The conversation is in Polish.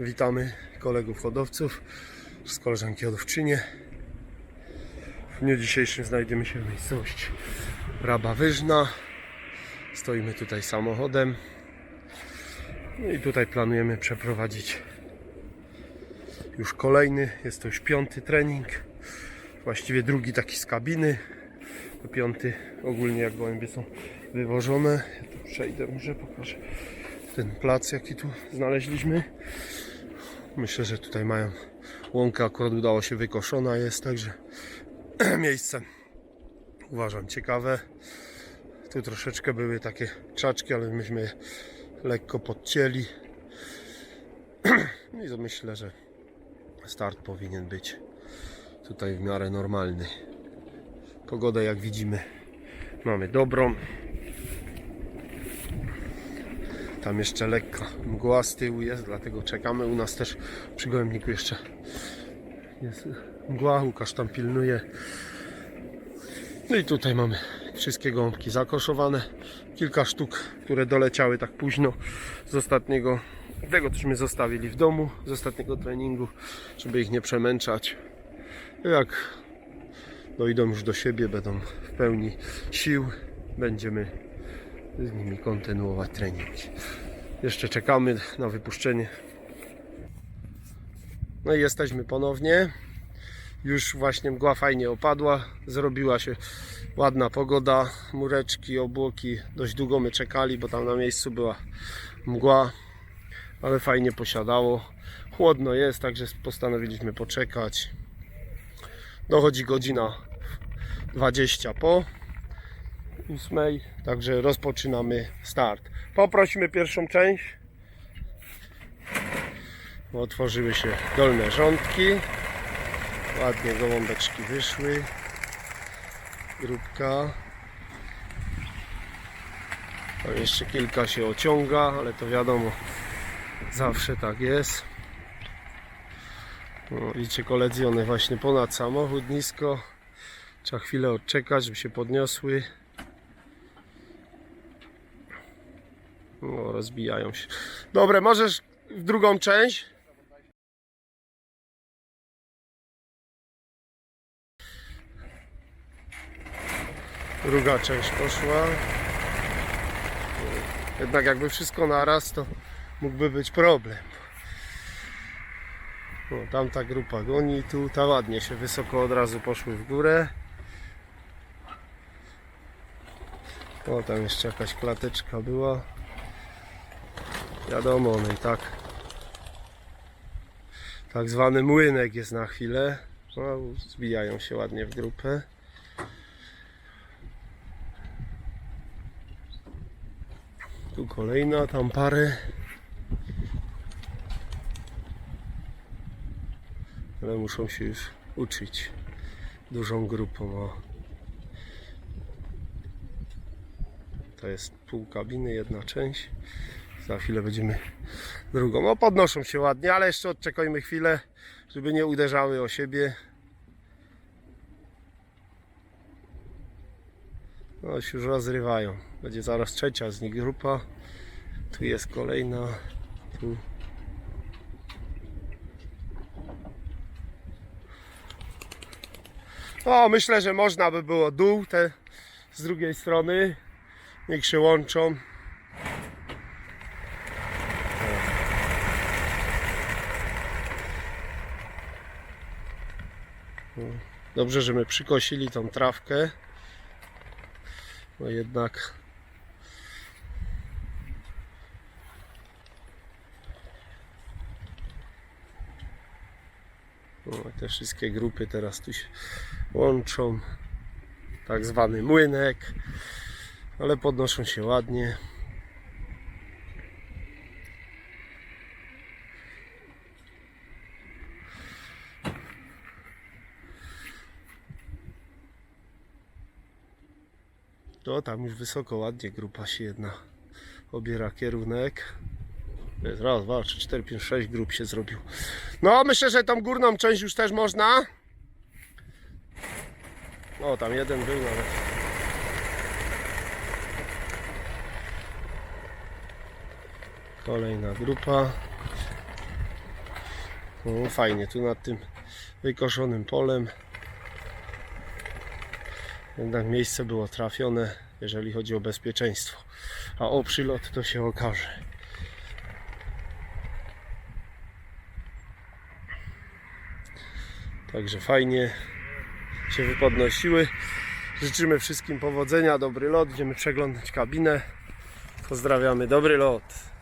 Witamy kolegów hodowców z koleżanki hodowczynie. W dniu dzisiejszym znajdziemy się w miejscowości Raba Wyżna. Stoimy tutaj samochodem. No i tutaj planujemy przeprowadzić już kolejny, jest to już piąty trening. Właściwie drugi taki z kabiny. To piąty ogólnie jak gołębie są wywożone. Ja tu przejdę, może pokażę ten plac jaki tu znaleźliśmy. Myślę, że tutaj mają łąkę akurat udało się wykoszona jest, także miejsce uważam ciekawe. Tu troszeczkę były takie krzaczki, ale myśmy je lekko podcięli. No I to myślę, że start powinien być tutaj w miarę normalny. Pogodę jak widzimy mamy dobrą. Tam jeszcze lekka mgła z tyłu jest, dlatego czekamy. U nas też przy gołębniku jeszcze jest mgła. Łukasz tam pilnuje. No i tutaj mamy wszystkie gąbki zakoszowane. Kilka sztuk, które doleciały tak późno z ostatniego. Tego tośmy zostawili w domu z ostatniego treningu, żeby ich nie przemęczać. Jak dojdą już do siebie, będą w pełni sił, będziemy z nimi kontynuować trening. Jeszcze czekamy na wypuszczenie. No i jesteśmy ponownie. Już właśnie mgła fajnie opadła. Zrobiła się ładna pogoda. Mureczki, obłoki. Dość długo my czekali, bo tam na miejscu była mgła. Ale fajnie posiadało. Chłodno jest, także postanowiliśmy poczekać. Dochodzi godzina 20 po 8, także rozpoczynamy start. Poprosimy pierwszą część. Otworzyły się dolne rządki. Ładnie gołąbeczki wyszły. Grupka. Tam jeszcze kilka się ociąga, ale to wiadomo, zawsze tak jest. No, widzicie koledzy, one właśnie ponad samochód nisko. Trzeba chwilę odczekać, żeby się podniosły. No, rozbijają się. Dobre, możesz w drugą część? Druga część poszła. Jednak jakby wszystko naraz, to mógłby być problem. No, tamta grupa goni, tu ta ładnie się wysoko od razu poszły w górę. O, tam jeszcze jakaś klateczka była. Wiadomo, one i tak. Tak zwany młynek jest na chwilę. No, zbijają się ładnie w grupę. Tu kolejna, tam parę. Ale muszą się już uczyć dużą grupą. O. To jest pół kabiny, jedna część. Za chwilę będziemy drugą. O, podnoszą się ładnie, ale jeszcze odczekajmy chwilę, żeby nie uderzały o siebie. No, się już rozrywają. Będzie zaraz trzecia z nich grupa. Tu jest kolejna. Tu. O, myślę, że można by było dół te z drugiej strony. Niech się łączą. Dobrze, że my przykosili tą trawkę. No jednak te wszystkie grupy teraz tu się łączą. Tak zwany młynek, ale podnoszą się ładnie. To tam już wysoko, ładnie grupa się jedna obiera kierunek. Jest raz, dwa, trzy, cztery, pięć, sześć grup się zrobił. No, myślę, że tą górną część już też można. O, tam jeden był nawet. Kolejna grupa. No, fajnie, tu nad tym wykoszonym polem. Jednak miejsce było trafione, jeżeli chodzi o bezpieczeństwo. A o przylot to się okaże. Także fajnie się wypodnosiły. Życzymy wszystkim powodzenia, dobry lot. Idziemy przeglądać kabinę. Pozdrawiamy, dobry lot.